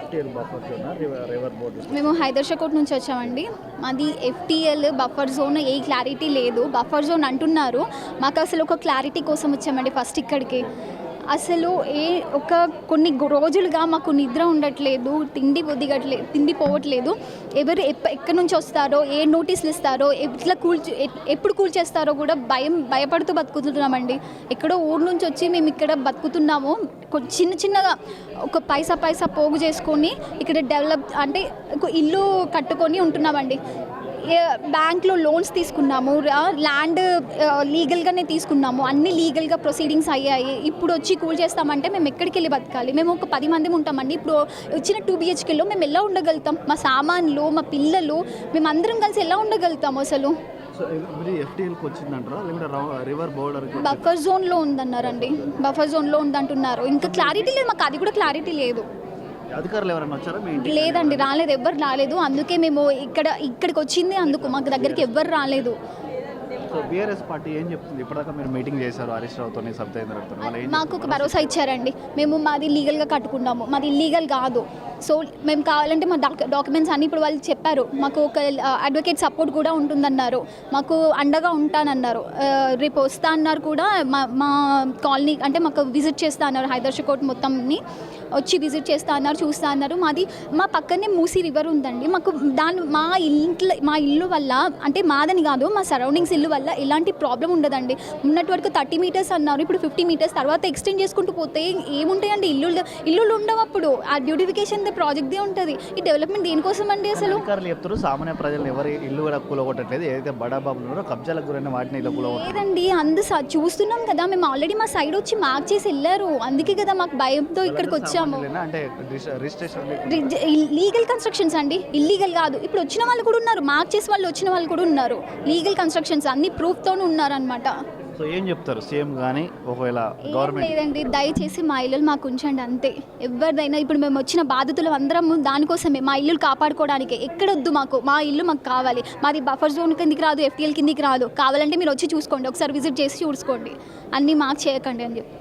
FTL buffer zone river board మేము హైదర్షాకోట్ నుంచి వచ్చామండి. మాది ఎఫ్టీఎల్ బఫర్ జోన్ ఏ క్లారిటీ లేదు. బఫర్ జోన్ అంటున్నారు. మాకు అసలు ఒక క్లారిటీ కోసం వచ్చామండి ఫస్ట్ ఇక్కడికి. అసలు ఏ ఒక కొన్ని రోజులుగా మాకు నిద్ర ఉండట్లేదు తిండి పొద్దిగట్లేదు తిండి పోవట్లేదు. ఎవరు ఎక్కడి నుంచి వస్తారో ఏ నోటీసులు ఇస్తారో ఎట్లా కూల్ ఎప్పుడు కూల్ చేస్తారో కూడా భయం భయపడుతూ బతుకుతున్నామండి. ఎక్కడో ఊరు నుంచి వచ్చి మేము ఇక్కడ బతుకుతున్నాము. చిన్న చిన్నగా ఒక పైసా పైసా పోగు చేసుకొని ఇక్కడ డెవలప్ అంటే ఒక ఇల్లు కట్టుకొని ఉంటున్నామండి. బ్యాంక్లో లోన్స్ తీసుకున్నాము ల్యాండ్ లీగల్గానే తీసుకున్నాము. అన్ని లీగల్గా ప్రొసీడింగ్స్ అయ్యాయి. ఇప్పుడు వచ్చి కూల్ చేస్తామంటే మేము ఎక్కడికి వెళ్ళి బతకాలి? మేము ఒక పది మంది ఉంటామండి. ఇప్పుడు వచ్చిన టూ బిహెచ్కేలో మేము ఎలా ఉండగలుగుతాం? మా సామాన్లు మా పిల్లలు మేము అందరం కలిసి ఎలా ఉండగలుగుతాం అసలు? బఫర్ జోన్లో ఉందన్నారండి. బఫర్ జోన్లో ఉందంటున్నారు. ఇంకా క్లారిటీ లేదు మాకు. అది కూడా క్లారిటీ లేదు. అధికారులు ఎవరైనా వచ్చారా మీ ఇంటికి? లేదండి రాలేదు. ఎవ్వరు రాలేదు. అందుకే మేము ఇక్కడ ఇక్కడికి వచ్చింది అందుకు. మాకు దగ్గరికి ఎవ్వరు రాలేదు. సో బీఆర్ఎస్ పార్టీ ఏం చెప్తుంది? ఇప్పటిదాకా మీరు మీటింగ్ చేశారు హరీష్ రావుతో మాకు ఒక భరోసా ఇచ్చారండి. మేము మాది లీగల్గా కట్టుకున్నాము. మాది ఇల్లీగల్ కాదు. సో మేము కావాలంటే మా డాక్ డాక్యుమెంట్స్ అన్ని ఇప్పుడు వాళ్ళు చెప్పారు. మాకు ఒక అడ్వకేట్ సపోర్ట్ కూడా ఉంటుందన్నారు. మాకు అండగా ఉంటానన్నారు. రేపు వస్తా అన్నారు కూడా మా మా కాలనీ అంటే మాకు విజిట్ చేస్తా అన్నారు హైదర్షకోట్ మొత్తంని. వచ్చి విజిట్ చేస్తా అన్నారు చూస్తా అన్నారు. మాది మా పక్కనే మూసీ రివర్ ఉందండి. మాకు దాని మా ఇంట్లో మా ఇల్లు వల్ల అంటే మాదని కాదు మా సరౌండింగ్స్ ఇల్లు వల్ల ఎలాంటి ప్రాబ్లం ఉండదండి. ఉన్నట్టు వరకు థర్టీ మీటర్స్ అన్నారు. ఇప్పుడు ఫిఫ్టీ మీటర్స్ తర్వాత ఎక్స్టెండ్ చేసుకుంటూ పోతే ఏముంటాయండి? ఇల్లు ఇల్లులు ఉండవు అప్పుడు. ఆ బ్యూటిఫికేషన్ ప్రాజెక్ట్దే ఉంటుంది. ఈ డెవలప్మెంట్ దేనికోసం అండి అసలు? అధికారులు చెప్తారు సామాన్య ప్రజలు ఎవరి ఇల్లు కూడా కూలగొట్టట్లేదు. ఏదైతే బడా బాబులు ఉన్నారో కబ్జాలకు గురైన వాటిని ఇలా కూలగొట్టారు లేదండి అందు చూస్తున్నాం కదా మేము ఆల్రెడీ మా సైడ్ వచ్చి మార్క్ చేసి వెళ్ళారు. అందుకే కదా మాకు భయంతో ఇక్కడికి వచ్చాము? అంటే రిజిస్ట్రేషన్ లీగల్ కన్స్ట్రక్షన్స్ అండి. ఇల్లీగల్ కాదు. ఇప్పుడు వచ్చిన వాళ్ళు కూడా ఉన్నారు. మార్క్ చేసి వాళ్ళు వచ్చిన వాళ్ళు కూడా ఉన్నారు. లీగల్ కన్స్ట్రక్షన్స్ అన్ని ప్రూఫ్తోనే ఉన్నారనమాట సో ఏం చెప్తారు? సీఎం కానీ ఒకవేళ గవర్నమెంట్ లేదండి. దయచేసి మా ఇల్లులు మాకు ఉంచండి అంతే. ఎవరిదైనా ఇప్పుడు మేము వచ్చిన బాధితులు అందరం దానికోసమే మా ఇల్లులు కాపాడుకోవడానికి. ఎక్కడొద్దు మాకు. మా ఇల్లు మాకు కావాలి. మాది బఫర్ జోన్ కిందికి రాదు ఎఫ్టీఎల్ కిందికి రాదు. కావాలంటే మీరు వచ్చి చూసుకోండి. ఒకసారి విజిట్ చేసి చూసుకోండి. అన్నీ మాకు చేయకండి అని చెప్పి.